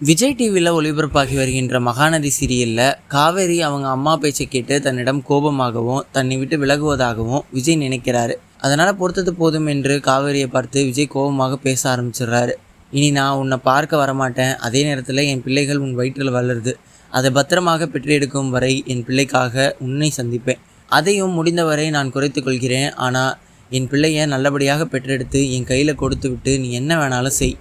விஜய் டிவியில் ஒளிபரப்பாகி வருகின்ற மகாநதி சீரியலில் காவேரி அவங்க அம்மா பேச்சை கேட்டு தன்னிடம் கோபமாகவும் தன்னை விட்டு விலகுவதாகவும் விஜய் நினைக்கிறாரு. அதனால் பொறுத்தது போதும் என்று காவேரியை பார்த்து விஜய் கோபமாக பேச ஆரம்பிச்சிடுறாரு. இனி நான் உன்னை பார்க்க வரமாட்டேன். அதே நேரத்தில் என் பிள்ளைகள் உன் வயிற்றில் வளருது. அதை பத்திரமாக பெற்றெடுக்கும் வரை என் பிள்ளைக்காக உன்னை சந்திப்பேன். அதையும் முடிந்தவரை நான் குறைத்து கொள்கிறேன். ஆனால் என் பிள்ளையை நல்லபடியாக பெற்றெடுத்து என் கையில் கொடுத்து விட்டு நீ என்ன வேணாலும் செய்.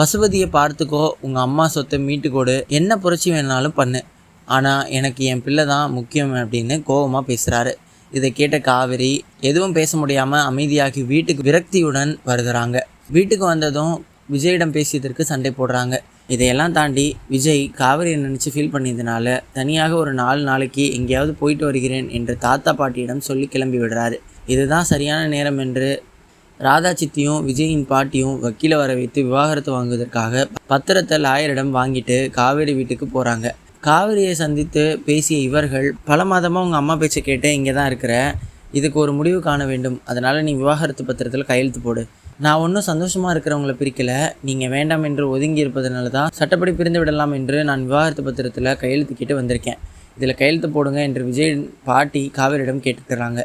பசுபதியை பார்த்துக்கோ உங்கள் அம்மா சொத்தை மீட்டு கொடு. என்ன புரட்சி வேணாலும் பண்ணு. ஆனால் எனக்கு என் பிள்ளை தான் முக்கியம் அப்படின்னு கோபமாக பேசுகிறாரு இதை கேட்ட காவேரி எதுவும் பேச முடியாமல் அமைதியாகி வீட்டுக்கு விரக்தியுடன் வருகிறாங்க. வீட்டுக்கு வந்ததும் விஜயிடம் பேசியதற்கு சண்டை போடுறாங்க. இதையெல்லாம் தாண்டி விஜய் காவிரியை நினச்சி ஃபீல் பண்ணியதுனால தனியாக ஒரு நாலு நாளைக்கு எங்கேயாவது போயிட்டு வருகிறேன் என்று தாத்தா பாட்டியிடம் சொல்லி கிளம்பி விடுறாரு. இதுதான் சரியான நேரம் என்று ராதா சித்தியும் விஜயின் பாட்டியும் வக்கீலை வர வைத்து விவாகரத்து வாங்குவதற்காக பத்திரத்தை லாயரிடம் வாங்கிட்டு காவேரி வீட்டுக்கு போகிறாங்க காவேரியை சந்தித்து பேசிய இவர்கள் பல மாதமாக உங்கள் அம்மா பேச்சை கேட்டு இங்கே தான் இருக்கிற. இதுக்கு ஒரு முடிவு காண வேண்டும். அதனால் நீ விவாகரத்து பத்திரத்தில் கையெழுத்து போடு. நான் ஒன்றும் சந்தோஷமாக இருக்கிறவங்கள பிரிக்கலை. நீங்கள் வேண்டாம் என்று ஒதுங்கி இருப்பதனால தான் சட்டப்படி பிரிந்து விடலாம் என்று நான் விவாகரத்து பத்திரத்தில் கையெழுத்து கேட்டு வந்திருக்கேன். இதில் கையெழுத்து போடுங்க என்று விஜய் பாட்டி காவேரியிடம் கேட்டுக்கிறாங்க.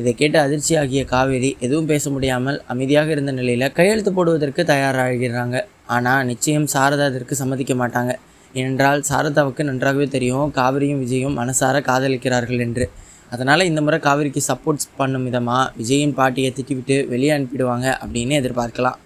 இதை கேட்டு அதிர்ச்சியாகிய காவேரி எதுவும் பேச முடியாமல் அமைதியாக இருந்த நிலையில் கையெழுத்து போடுவதற்கு தயாராகிறாங்க. ஆனால் நிச்சயம் சாரதா அதற்கு சம்மதிக்க மாட்டாங்க. ஏனென்றால் சாரதாவுக்கு நன்றாகவே தெரியும் காவிரியும் விஜயும் மனசார காதலிக்கிறார்கள் என்று. அதனால் இந்த முறை காவிரிக்கு சப்போர்ட்ஸ் பண்ணும் விதமாக விஜயின் பாட்டியை திட்டிவிட்டு வெளியே அனுப்பிடுவாங்க அப்படின்னு எதிர்பார்க்கலாம்.